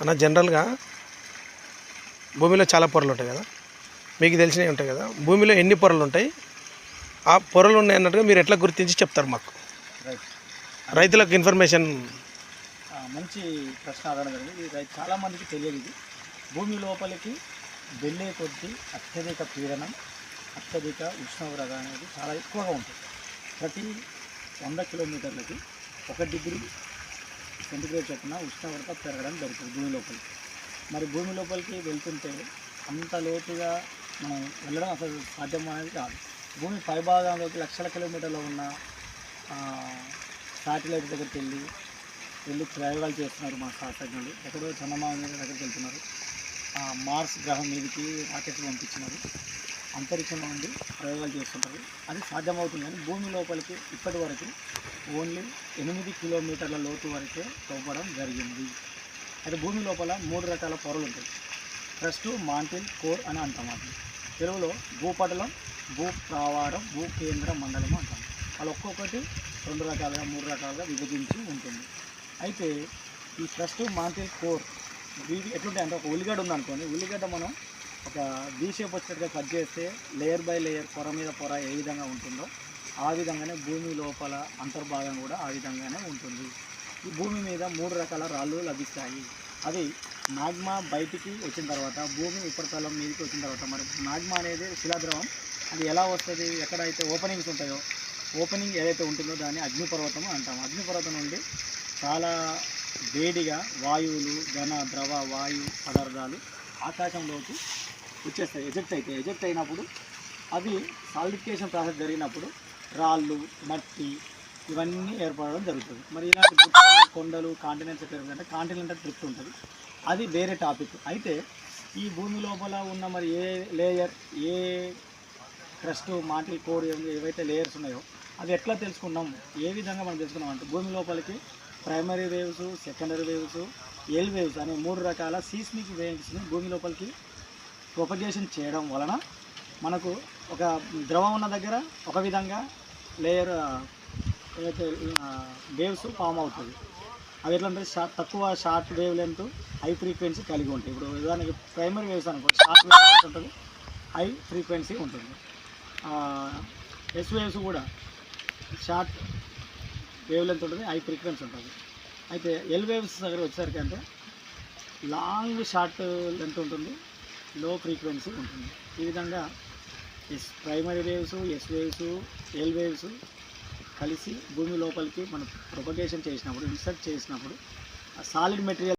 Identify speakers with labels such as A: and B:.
A: అన్న జనరల్గా భూమిలో చాలా పొరలు ఉంటాయి కదా. మీకు తెలిసినవి ఉంటాయి కదా. భూమిలో ఎన్ని పొరలు ఉంటాయి? ఆ పొరలు ఉన్నాయి అన్నట్టుగా మీరు ఎట్లా గుర్తించి చెప్తారు మాకు? రైతులకు ఇన్ఫర్మేషన్
B: మంచి ప్రశ్న అడగడం జరిగింది ఇది రైతు చాలా మందికి తెలియదు ఇది. భూమి లోపలికి వెళ్ళే కొద్దీ అత్యధిక పీడనం అత్యధిక ఉష్ణోగ్రత అనేది చాలా ఎక్కువగా ఉంటుంది. ప్రతి వంద కిలోమీటర్లకి ఒక డిగ్రీ సెంటిగ్రేడ్ చొప్పున ఉష్ణోగ్రత పెరగడం జరుగుతుంది భూమి లోపలికి. మరి భూమి లోపలికి వెళ్తుంటే అంత లోతుగా మనం వెళ్ళడం అసలు సాధ్యం అనేది కాదు. భూమి పైభాగంలోకి లక్షల కిలోమీటర్లో ఉన్న శాటిలైట్ దగ్గరికి వెళ్ళి వెళ్ళి ప్రయోగాలు చేస్తున్నారు మా శాస్త్రజ్ఞులు. ఎక్కడో చందమామ దగ్గరికి వెళ్తున్నారు. మార్స్ గ్రహం మీదకి రాకెట్లు పంపించినారు. అంతరిక్షంలో ఉండి ప్రయోగాలు చేస్తుంటారు. అది సాధ్యమవుతుందని భూమి లోపలికి ఇప్పటి వరకు ఓన్లీ ఎనిమిది కిలోమీటర్ల లోతు వరకే తవ్వడం జరిగింది. అయితే భూమి లోపల మూడు రకాల పొరలు ఉంటాయి. ఫస్ట్ మాంటిల్ కోర్ అని అంటాం అది. తెలుగులో భూపటలం భూ ప్రావారం భూ కేంద్ర మండలం అంటాం. వాళ్ళు ఒక్కొక్కటి రెండు రకాలుగా మూడు రకాలుగా విభజించి ఉంటుంది. అయితే ఈ ఫస్ట్ మాంటిల్ కోర్ వీటి ఎట్లుంటాయి అంటే ఒక ఉల్లిగడ్డ ఉందనుకోండి. ఉల్లిగడ్డ మనం ఒక వీ షేప్ కట్ చేస్తే లేయర్ బై లేయర్ పొర మీద పొర ఏ విధంగా ఉంటుందో ఆ విధంగానే భూమి లోపల అంతర్భాగం కూడా ఆ విధంగానే ఉంటుంది. ఈ భూమి మీద మూడు రకాల రాళ్ళు లభిస్తాయి. అది నాగ్మా బయటికి వచ్చిన తర్వాత భూమి ఉపరితలం మీదకి వచ్చిన తర్వాత మరి నాగ్మా అనేది శిలాద్రవం. అది ఎలా వస్తుంది? ఎక్కడైతే ఓపెనింగ్స్ ఉంటాయో ఓపెనింగ్ ఏదైతే ఉంటుందో దాన్ని అగ్నిపర్వతం అంటాం. అగ్నిపర్వతం నుండి చాలా వేడిగా వాయువులు ఘన ద్రవ వాయు పదార్థాలు ఆకాశంలోకి వచ్చేస్తాయి ఎజెక్ట్ అయితే ఎజెక్ట్ అయినప్పుడు అవి సాలిడిఫికేషన్ ప్రాసెస్ జరిగినప్పుడు రాళ్ళు మట్టి ఇవన్నీ ఏర్పడడం జరుగుతుంది. మరి ఇలాంటి గుట్టలు కొండలు కాంటినెంట్స్ పెరుగుతుంటే కాంటినెంట్ డ్రిఫ్ట్ ఉంటుంది. అది వేరే టాపిక్ అయితే ఈ భూమి లోపల ఉన్న మరి ఏ లేయర్ ఏ క్రస్ట్ మాటి కోర్ ఏవైతే లేయర్స్ ఉన్నాయో అవి ఎట్లా తెలుసుకున్నాం? ఏ విధంగా మనం తెలుసుకున్నాం అంటే భూమి లోపలికి primary waves secondary waves L waves అనే మూడు రకాల సీస్మిక్ వేవ్స్ని భూమి లోపలికి ప్రొపగేషన్ చేయడం వలన మనకు ఒక ద్రవం ఉన్న దగ్గర ఒక విధంగా లేయర్ ఏదైతే వేవ్స్ ఫామ్ అవుతుంది అవి ఎట్లా అంటే షార్ట్ తక్కువ short wavelength high frequency కలిగి ఉంటాయి. ఇప్పుడు ఉదాహరణకి ప్రైమరీ వేవ్స్ అనుకో షార్ట్ వేవ్ లెంత్ ఉంటుంది హై ఫ్రీక్వెన్సీ ఉంటుంది. ఎస్ వేవ్స్ కూడా షార్ట్ వేవ్ లెంత్ ఉంటుంది హై ఫ్రీక్వెన్సీ ఉంటుంది. అయితే ఎల్ వేవ్స్ దగ్గర వచ్చేసరికి అంటే లాంగ్ షార్ట్ లెంత్ ఉంటుంది. లో ఫ్రీక్వెన్సీ ఉంటుంది. ఈ విధంగా S primary waves S waves L waves కలిసి భూమి లోపలికి మనం ప్రొపగేషన్ చేసినప్పుడు ఇన్సర్ట్ చేసినప్పుడు సాలిడ్ మెటీరియల్